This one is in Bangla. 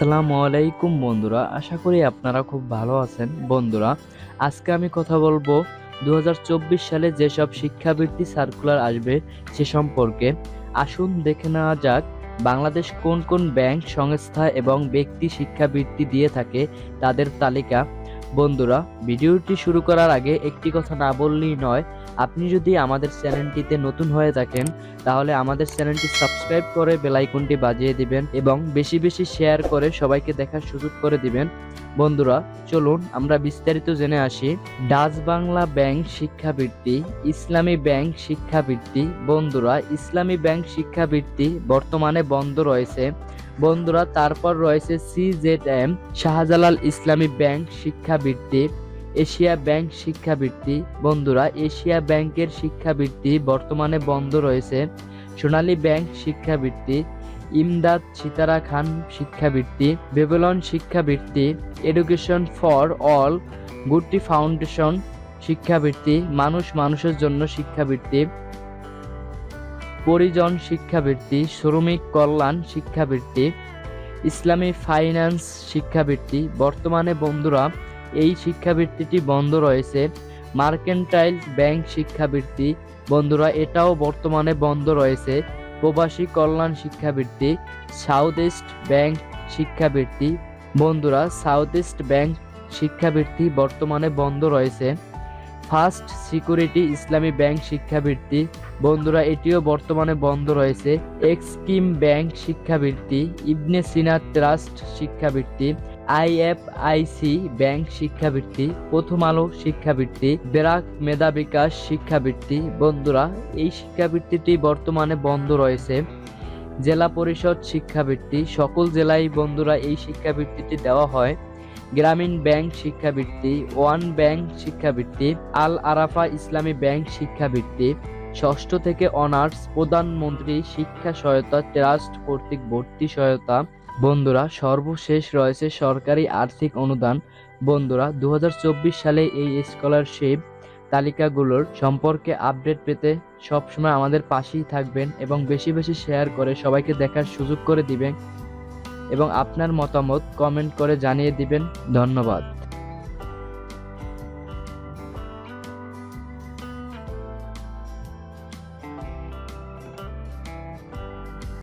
আসসালামু আলাইকুম বন্ধুরা, আশা করি আপনারা খুব ভালো আছেন। বন্ধুরা, আজকে আমি কথা বলব দু হাজার চব্বিশ সালে যেসব শিক্ষাবৃত্তি সার্কুলার আসবে সে সম্পর্কে। আসুন দেখে নেওয়া যাক, বাংলাদেশ কোন কোন ব্যাংক, সংস্থা এবং ব্যক্তি শিক্ষাবৃত্তি দিয়ে থাকে, তাদের তালিকা। বন্ধুরা, ভিডিওটি শুরু করার আগে একটি কথা না বললেই নয়, আপনি যদি আমাদের চ্যানেলটিতে নতুন হয়ে থাকেন, তাহলে আমাদের চ্যানেলটি সাবস্ক্রাইব করে বেল আইকনটি বাজিয়ে দিবেন এবং বেশি বেশি শেয়ার করে সবাইকে দেখার সুযোগ করে দিবেন। বন্ধুরা, চলুন আমরা বিস্তারিত জেনে আসি। ডাচ বাংলা ব্যাংক শিক্ষাবৃত্তি, ইসলামী ব্যাংক শিক্ষাবৃত্তি। বন্ধুরা, ইসলামী ব্যাংক শিক্ষাবৃত্তি বর্তমানে বন্ধ রয়েছে। বন্ধুরা, তারপর রয়েছে সিজেডএম শাহজালাল ইসলামী ব্যাংক শিক্ষাবৃত্তি, এশিয়া ব্যাংক শিক্ষাবৃত্তি। বন্ধুরা, এশিয়া ব্যাংকের শিক্ষাবৃত্তি বর্তমানে বন্ধ রয়েছে। সোনালী ব্যাংক শিক্ষাবৃত্তি, ইমদাদ সিতারা খান শিক্ষাবৃত্তি, বেবলন শিক্ষাবৃত্তি, education for all goody foundation শিক্ষাবৃত্তি, মানুষ মানুষের জন্য শিক্ষাবৃত্তি। পরিজন শিক্ষাবৃত্তি, শ্রমিক কল্যাণ শিক্ষাবৃত্তি, ইসলামী ফাইন্যান্স শিক্ষাবৃত্তি। বর্তমানে বন্ধুরা, এই শিক্ষাবৃত্তিটি বন্ধ রয়েছে। মার্কেন্টাইল ব্যাংক শিক্ষাবৃত্তি। বন্ধুরা, এটাও বর্তমানে বন্ধ রয়েছে। প্রবাসী কল্যাণ শিক্ষাবৃত্তি, সাউথ ইস্ট ব্যাংক শিক্ষাবৃত্তি। বন্ধুরা, সাউথ ইস্ট ব্যাংক শিক্ষাবৃত্তি বর্তমানে বন্ধ রয়েছে। ফার্স্ট সিকিউরিটি ইসলামী ব্যাংক শিক্ষাবৃত্তি। বন্ধুরা, এটিও বর্তমানে বন্ধ রয়েছে। এক্সকিম ব্যাংক শিক্ষাবৃত্তি, ইবনে সিনা ট্রাস্ট শিক্ষাবৃত্তি, আইএফআইসি ব্যাংক শিক্ষাবৃত্তি, প্রথম আলো শিক্ষাবৃত্তি, বেরাক মেধা বিকাশ শিক্ষাবৃত্তি। বন্ধুরা, এই শিক্ষাবৃত্তিটি বর্তমানে বন্ধ রয়েছে। জেলা পরিষদ শিক্ষাবৃত্তি, সকল জেলায় বন্ধুরা এই শিক্ষাবৃত্তিটি দেওয়া হয়। গ্রামীণ ব্যাংক শিক্ষাবৃত্তি, ওয়ান ব্যাংক শিক্ষাবৃত্তি, আল আরাফা ইসলামী ব্যাংক শিক্ষাবৃত্তি, ষষ্ঠ থেকে অনার্স প্রধানমন্ত্রী শিক্ষা সহায়তা ট্রাস্ট কর্তৃক ভর্তি সহায়তা। বন্ধুরা, সর্বশেষ রয়েছে সরকারি আর্থিক অনুদান। বন্ধুরা দু হাজার চব্বিশ সালে এই স্কলারশিপ তালিকাগুলোর সম্পর্কে আপডেট পেতে সবসময় আমাদের পাশেই থাকবেন এবং বেশি বেশি শেয়ার করে সবাইকে দেখার সুযোগ করে দিবেন। এবং আপনার মতামত কমেন্ট করে জানিয়ে দিবেন। ধন্যবাদ।